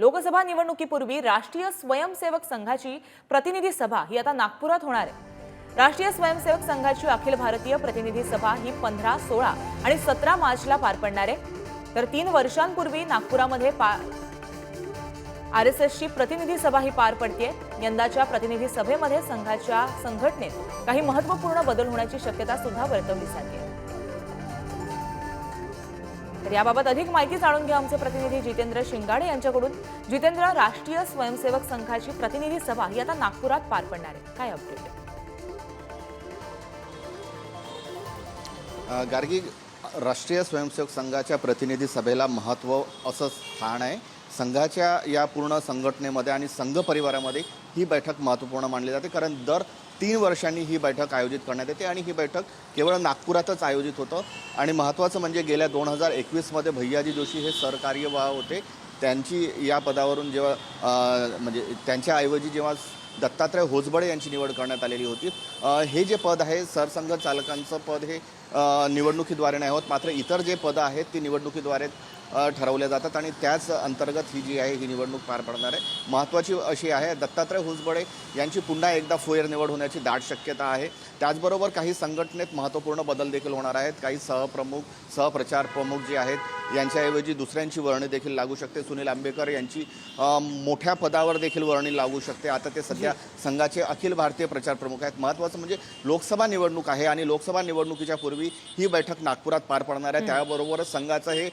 लोकसभा निवडणुकीपूर्वी राष्ट्रीय स्वयंसेवक संघाची प्रतिनिधी सभा ही आता नागपुरात होणार आहे. राष्ट्रीय स्वयंसेवक संघाची अखिल भारतीय प्रतिनिधी सभा ही पंधरा सोळा आणि सतरा मार्चला पार पडणार आहे. तर तीन वर्षांपूर्वी नागपुरामध्ये पा आर एस एसची प्रतिनिधी सभा ही पार पडते यंदाच्या प्रतिनिधी सभेमध्ये संघाच्या संघटनेत काही महत्त्वपूर्ण बदल होण्याची शक्यता सुद्धा वर्तवली जाते तर याबाबत अधिक माहिती जाणून घ्या आमचे प्रतिनिधी जितेंद्र शिंगाडे यांच्याकडून. जितेंद्र राष्ट्रीय स्वयंसेवक संघाची प्रतिनिधी सभा ही आता नागपुरात पार पडणार आहे. काय अपडेट गार्गी राष्ट्रीय स्वयंसेवक संघाच्या प्रतिनिधी सभेला महत्त्व असं स्थान आहे. संघाच्या या पूर्ण संघटनेमध्ये आणि संघ परिवारामध्ये ही बैठक महत्त्वपूर्ण मानली जाते. कारण दर तीन वर्षांनी ही बैठक आयोजित करण्यात येते आणि ही बैठक केवळ नागपुरातच आयोजित होतं. आणि महत्त्वाचं म्हणजे गेल्या दोन हजार एकवीसमध्ये भैयाजी जोशी हे सरकार्यवाह होते. त्यांची या पदावरून जेव्हा म्हणजे त्यांच्याऐवजी जेव्हा दत्तात्रय होसबळे यांची निवड करण्यात आलेली होती हे जे पद आहे सरसंघ चालकांचं पद हे निवडणुकीद्वारे नाही होत. मात्र इतर जे पदं आहेत ती निवडणुकीद्वारे ठरवल्या जातात आणि त्याच अंतर्गत ही जी आहे ही निवडणूक पार पडणार आहे. महत्त्वाची अशी आहे दत्तात्रय होसबळे यांची पुन्हा एकदा फोयर निवड होण्याची दाट शक्यता आहे. त्याचबरोबर काही संघटनेत महत्त्वपूर्ण बदल देखील होणार आहेत. काही सहप्रमुख सहप्रचार प्रमुख जे आहेत यांच्याऐवजी दुसऱ्यांची वर्णी देखील लागू शकते. सुनील आंबेकर यांची मोठ्या पदावर देखील वर्णी लागू शकते. आता ते सध्या संघाचे अखिल भारतीय प्रचार प्रमुख आहेत. महत्त्वाचं म्हणजे लोकसभा निवडणूक आहे आणि लोकसभा निवडणुकीच्या पूर्वी ही बैठक नागपुरात पार पडणार आहे. त्याबरोबरच संघाचं हे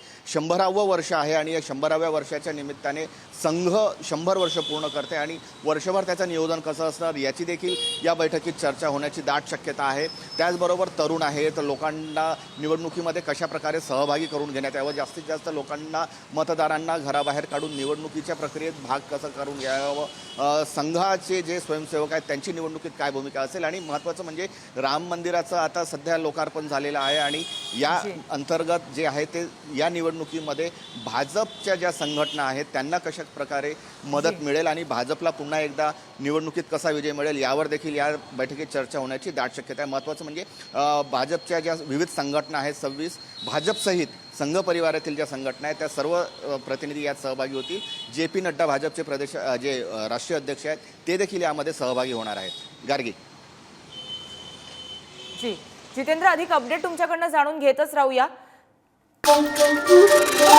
शंभरावं वर्ष आहे आणि या शंभराव्या वर्षाच्या निमित्ताने संघ शंभर वर्ष पूर्ण करते आणि वर्षभर त्याचं नियोजन कसं असणार याची देखील या बैठकीत चर्चा होण्याची दाट शक्यता आहे. त्याचबरोबर तरुण आहेत लोकांना निवडणुकीमध्ये कशा प्रकारे सहभागी करून घेण्यात यावं? जास्तीत जास्त लोकांना मतदारांना घराबाहेर काढून निवडणुकीच्या प्रक्रियेत भाग कसं करून घ्यावं? संघाचे जे स्वयंसेवक आहेत त्यांची निवडणुकीत काय भूमिका असेल? आणि महत्त्वाचं म्हणजे राम मंदिराचं आता सध्या लोकार्पण झालेलं आहे आणि या. अंतर्गत जे आहे ते या निवडणुकीमध्ये भाजपच्या ज्या संघटना आहेत त्यांना कशा प्रकारे मदत मिळेल आणि भाजपला पुन्हा एकदा निवडणुकीत कसा विजय मिळेल यावर देखील या बैठकीत चर्चा होण्याची दाट शक्यता आहे. महत्त्वाचं म्हणजे भाजपच्या ज्या विविध संघटना आहेत सव्वीस भाजपसहित संघ परिवारातील ज्या संघटना आहेत त्या सर्व प्रतिनिधी यात सहभागी होतील. जे पी नड्डा भाजपचे प्रदेश जे राष्ट्रीय अध्यक्ष आहेत ते देखील यामध्ये सहभागी होणार आहेत. गार्गी. जी. जितेंद्र अधिक अपडेट तुमच्याकडनं जाणून घेतच राहूया. Thank you.